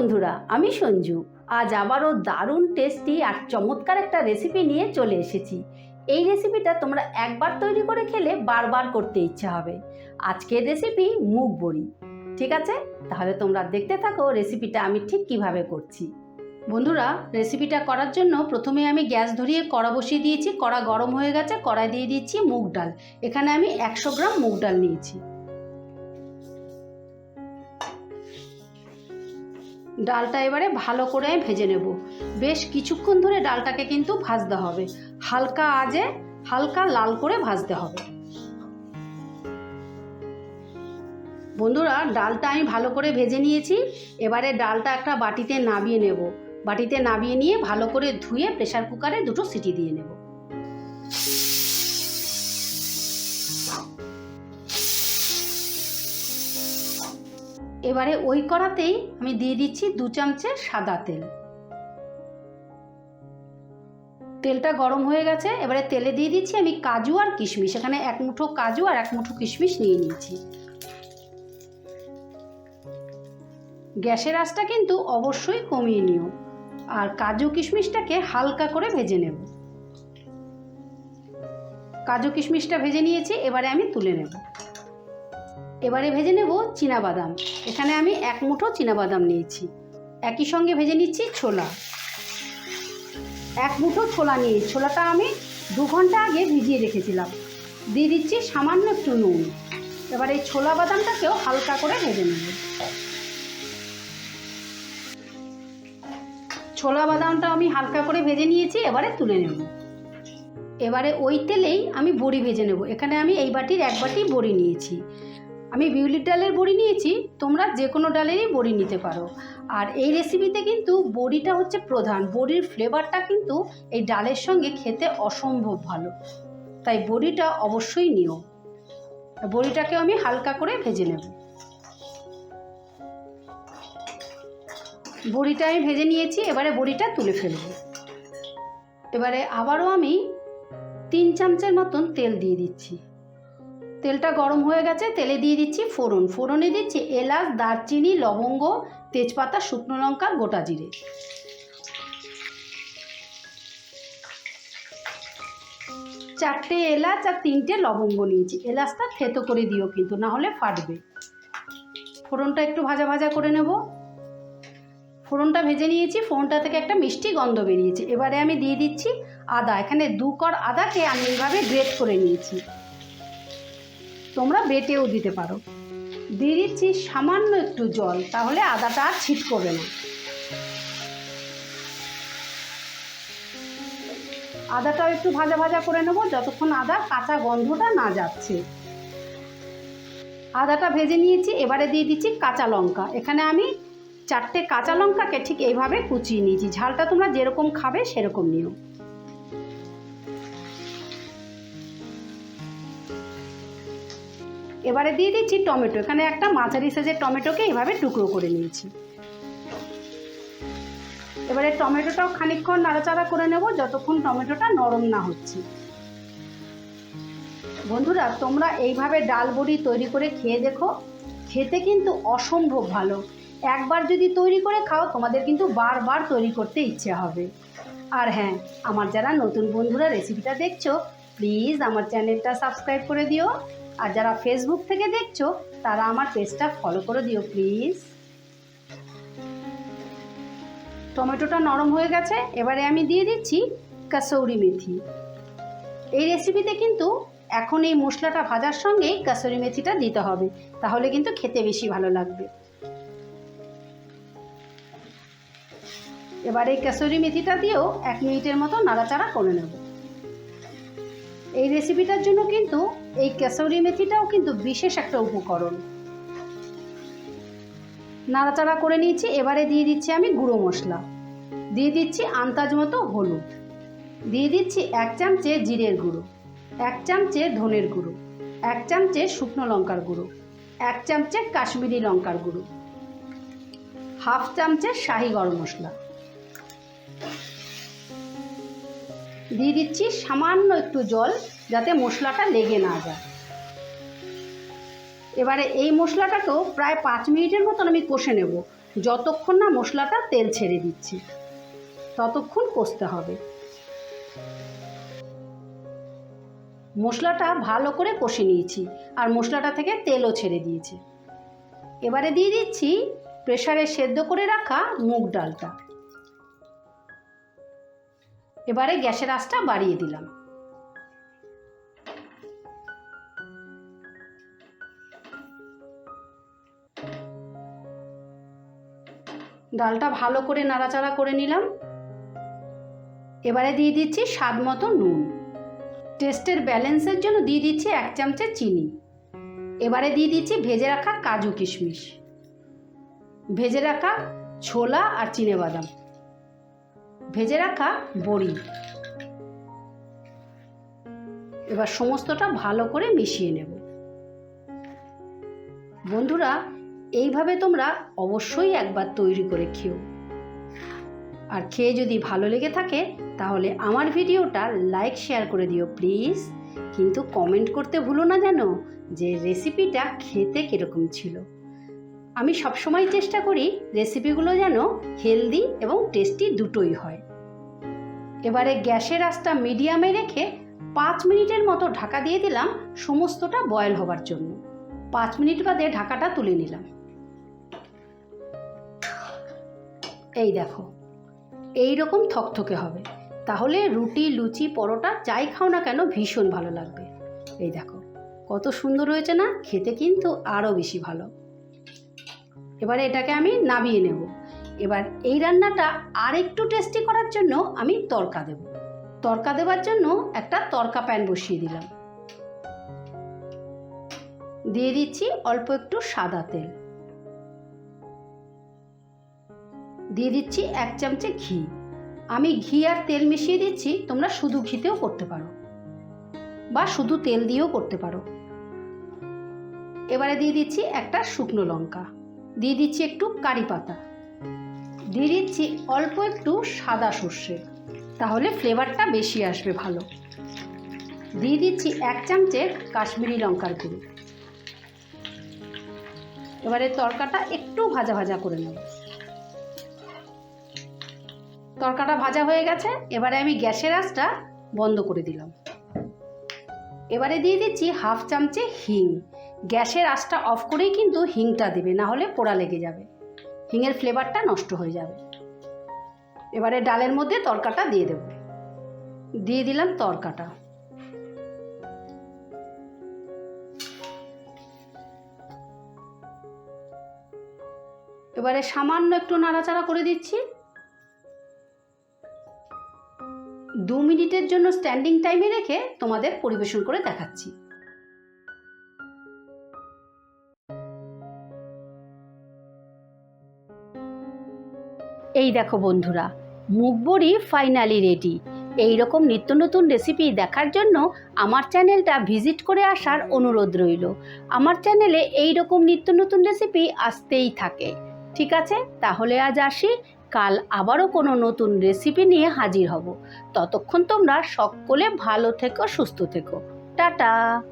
বন্ধুরা, আমি সঞ্জু। আজ আবারও দারুণ টেস্টি আর চমৎকার একটা রেসিপি নিয়ে চলে এসেছি। এই রেসিপিটা তোমরা একবার তৈরি করে খেলে বারবার করতে ইচ্ছা হবে। আজকের রেসিপি মুগ বড়ি। ঠিক আছে? তাহলে তোমরা দেখতে থাকো রেসিপিটা আমি ঠিক কীভাবে করছি। বন্ধুরা রেসিপিটা করার জন্য প্রথমে আমি গ্যাস ধরিয়ে কড়া বসিয়ে দিয়েছি। কড়া গরম হয়ে গেছে কড়াই দিয়ে দিচ্ছি মুগ ডাল। এখানে আমি একশো গ্রাম মুগ ডাল নিয়েছি। ডালটা এবারে ভালো করে ভেজে নেব। বেশ কিছুক্ষণ ধরে ডালটাকে কিন্তু ভাজতে হবে। হালকা আজে হালকা লাল করে ভাজতে হবে। বন্ধুরা, ডালটা আমি ভালো করে ভেজে নিয়েছি। এবারে ডালটা একটা বাটিতে নামিয়ে নেব। বাটিতে নামিয়ে নিয়ে ভালো করে ধুয়ে প্রেশার কুকারে দুটো সিটি দিয়ে নেব। এবারে ওই কড়াতেই আমি দিয়ে দিচ্ছি দু চামচে সাদা তেল। তেলটা গরম হয়ে গেছে, এবারে তেলে দিয়ে দিচ্ছি আমি কাজু আর কিশমিশ। এখানে এক মুঠো কাজু আর এক মুঠো কিশমিশ নিয়ে নিয়েছি। গ্যাসের আঁচটা কিন্তু অবশ্যই কমিয়ে নিও আর কাজু কিশমিশটাকে হালকা করে ভেজে নেব। কাজু কিশমিশটা ভেজে নিয়েছি, এবারে আমি তুলে নেব। এবারে ভেজে নেব বাদাম এখানে আমি এক মুঠো বাদাম নিয়েছি। একই সঙ্গে ভেজে নিচ্ছি ছোলা। এক মুঠো ছোলা নিয়ে ছোলাটা আমি দু ঘণ্টা আগে ভিজিয়ে রেখেছিলাম। দিয়ে দিচ্ছি সামান্য একটু নুন। এবার এই ছোলা বাদামটাকেও হালকা করে ভেজে নেব। ছোলা বাদামটা আমি হালকা করে ভেজে নিয়েছি, এবারে তুলে নেব। এবারে ওই তেলেই আমি বড়ি ভেজে নেব। এখানে আমি এই বাটির এক বাটি বড়ি নিয়েছি। আমি বিউলির ডালের বড়ি নিয়েছি, তোমরা যে কোনো ডালেরই বড়ি নিতে পারো। আর এই রেসিপিতে কিন্তু বড়িটা হচ্ছে প্রধান। বড়ির ফ্লেভারটা কিন্তু এই ডালের সঙ্গে খেতে অসম্ভব ভালো। তাই বড়িটা অবশ্যই নিও। বড়িটাকে আমি হালকা করে ভেজে নেব। বড়িটা আমি ভেজে নিয়েছি, এবারে বড়িটা তুলে ফেলব। এবারে আবারও আমি তিন চামচের মতন তেল দিয়ে দিচ্ছি। তেলটা গরম হয়ে গেছে, তেলে দিয়ে দিচ্ছি ফোড়ন। ফোড়নে দিচ্ছি এলাচ, দারচিনি, লবঙ্গ, তেজপাতা, শুকনো লঙ্কা, গোটা জিরে। চারটে এলাচ আর তিনটে লবঙ্গ নিয়েছি। এলাচটা থেতো করে দিও কিন্তু, না হলে ফাটবে। ফোড়নটা একটু ভাজা ভাজা করে নেব। ফোড়নটা ভেজে নিয়েছি, ফোড়নটা থেকে একটা মিষ্টি গন্ধ বেরিয়েছে। এবারে আমি দিয়ে দিচ্ছি আদা। এখানে দু কর আদাকে আমি এইভাবে গ্রেট করে নিয়েছি। তোমরা বেটেও দিতে পারো। দিয়ে দিচ্ছি সামান্য একটু জল, তাহলে আদাটা আর ছিট করবে না। আদাটাও একটু ভাজা ভাজা করে নেব, যতক্ষণ আদা কাঁচা গন্ধটা না যাচ্ছে। আদাটা ভেজে নিয়েছি, এবারে দিয়ে দিচ্ছি কাঁচা লঙ্কা। এখানে আমি চারটে কাঁচা লঙ্কাকে ঠিক এইভাবে কুচিয়ে নিয়েছি। ঝালটা তোমরা যেরকম খাবে সেরকম নিও। এবারে দিয়ে দিচ্ছি টমেটো। এখানে একটা মাঝারি সাইজের টমেটোকে এভাবে টুকরো করে নিয়েছি। এবারে টমেটোটাও খানিকক্ষণ নাড়াচাড়া করে নেব যতক্ষণ টমেটোটা নরম না হচ্ছে। বন্ধুরা, তোমরা এইভাবে ডাল বড়ি তৈরি করে খেয়ে দেখো। খেতে কিন্তু অসম্ভব ভালো। একবার যদি তৈরি করে খাও, তোমাদের কিন্তু বারবার তৈরি করতে ইচ্ছে হবে। আর হ্যাঁ আমার যারা নতুন বন্ধুরা রেসিপিটা দেখছ, প্লিজ আমার চ্যানেলটা সাবস্ক্রাইব করে দিও। আর যারা ফেসবুক থেকে দেখছ, তারা আমার পেজটা ফলো করে দিও প্লিজ টমেটোটা নরম হয়ে গেছে, এবারে আমি দিয়ে দিচ্ছি কাসৌরি মেথি। এই রেসিপিতে কিন্তু এখন এই মশলাটা ভাজার সঙ্গেই কাসুরি মেথিটা দিতে হবে, তাহলে কিন্তু খেতে বেশি ভালো লাগবে। এবার এই কাসুরি মেথিটা দিয়েও এক মিনিটের মতো নাড়াচাড়া করে নেব। এই রেসিপিটার জন্য কিন্তু এই কেসৌরি মেথিটাও কিন্তু বিশেষ একটা উপকরণ। নাড়াচাড়া করে নিয়েছি, এবারে দিয়ে দিচ্ছি আমি গুঁড়ো মশলা। দিয়ে দিচ্ছি আন্দাজ মতো হলুদ। দিয়ে দিচ্ছি এক চামচে জিরের গুঁড়ো, এক চামচে ধনের গুঁড়ো, এক চামচে শুকনো লঙ্কার গুঁড়ো, এক চামচে কাশ্মীরি লঙ্কার গুঁড়ো, হাফ চামচে শাহি গরম মশলা। দিয়ে দিচ্ছি সামান্য একটু জল যাতে মশলাটা লেগে না যায়। এবারে এই মশলাটাকেও প্রায় পাঁচ মিনিটের মতন আমি কষে নেব। যতক্ষণ না মশলাটা তেল ছেড়ে দিচ্ছি, ততক্ষণ কষতে হবে। মশলাটা ভালো করে কষে নিয়েছি আর মশলাটা থেকে তেলও ছেড়ে দিয়েছি। এবারে দিয়ে দিচ্ছি প্রেশারে সেদ্ধ করে রাখা মুগ ডালটা। এবারে গ্যাসের আঁচটা বাড়িয়ে দিলাম। ডালটা ভালো করে নাড়াচাড়া করে নিলাম। এবারে দিয়ে দিচ্ছি স্বাদ মতো নুন। টেস্টের ব্যালেন্সের জন্য দিয়ে দিচ্ছি এক চামচে চিনি। এবারে দিয়ে দিচ্ছি ভেজে রাখা কাজু কিশমিশ। ভেজে রাখা ছোলা আর চিনে বাদাম। ভেজে রাখা বড়ি। এবার সমস্তটা ভালো করে মিশিয়ে নেব। বন্ধুরা, এইভাবে তোমরা অবশ্যই একবার তৈরি করে খেও। আর খেয়ে যদি ভালো লেগে থাকে, তাহলে আমার ভিডিওটা লাইক, শেয়ার করে দিও, প্লিজ। কিন্তু কমেন্ট করতে ভুলো না যেন যে রেসিপিটা খেতে কীরকম ছিল। আমি সবসময় চেষ্টা করি রেসিপিগুলো যেন হেলদি এবং টেস্টি দুটোই হয়। এবারে গ্যাসের আঁচটা মিডিয়ামে রেখে পাঁচ মিনিটের মতো ঢাকা দিয়ে দিলাম সমস্তটা বয়েল হবার জন্য। পাঁচ মিনিট বাদে ঢাকাটা তুলে নিলাম। এই দেখো, এই রকম থকথকে হবে। তাহলে রুটি, লুচি, পরোটা যাই খাও না কেন ভীষণ ভালো লাগবে। এই দেখো, কত সুন্দর হয়েছে না? খেতে কিন্তু আরও বেশি ভালো। এবারে এটাকে আমি নামিয়ে নেব। এবার এই রান্নাটা আর একটু টেস্টি করার জন্য আমি তরকা দেব। তরকা দেওয়ার জন্য একটা তরকা প্যান বসিয়ে দিলাম। দিয়ে দিচ্ছি অল্প একটু সাদা তেল। দিয়ে দিচ্ছি এক চামচে ঘি। আমি ঘি আর তেল মিশিয়ে দিচ্ছি, তোমরা শুধু ঘিতেও করতে পারো। বা শুধু তেল দিয়েও করতে পারো। এবারে দিয়ে দিচ্ছি একটা শুকনো লঙ্কা। দিয়ে দিচ্ছি একটু কারি পাতা। দিয়ে দিচ্ছি অল্প একটু সাদা সর্ষে। তাহলে ফ্লেভারটা বেশি আসবে ভালো। দিয়ে দিচ্ছি এক চামচের কাশ্মীরি লঙ্কার গুঁড়ো। এবারে তরকাটা একটু ভাজা ভাজা করে নেব। তরকাটা ভাজা হয়ে গেছে, এবারে আমি গ্যাসের আঁচটা বন্ধ করে দিলাম। এবারে দিয়ে দিচ্ছি হাফ চামচে হিং। গ্যাসের আঁচটা অফ করেই কিন্তু হিংটা দেবে, না হলে পোড়া লেগে যাবে। হিঙের ফ্লেভারটা নষ্ট হয়ে যাবে। এবারে ডালের মধ্যে তরকাটা দিয়ে দেব। দিয়ে দিলাম তরকাটা। এবারে সামান্য একটু নাড়াচাড়া করে দিচ্ছি। দু মিনিটের জন্য স্ট্যান্ডিং টাইমে রেখে তোমাদের পরিবেশন করে দেখাচ্ছি। এই দেখো বন্ধুরা, মুগ বড়ি ফাইনালি রেডি এই রকম নিত্য নতুন রেসিপি দেখার জন্য আমার চ্যানেলটা ভিজিট করে আসার অনুরোধ রইল। আমার চ্যানেলে এই রকম নিত্য নতুন রেসিপি আসতেই থাকে। ঠিক আছে? তাহলে আজ আসি, কাল আবারও কোনো নতুন রেসিপি নিয়ে হাজির হব। ততক্ষণ তোমরা সকলে ভালো থেকো, সুস্থ থেকো। টাটা!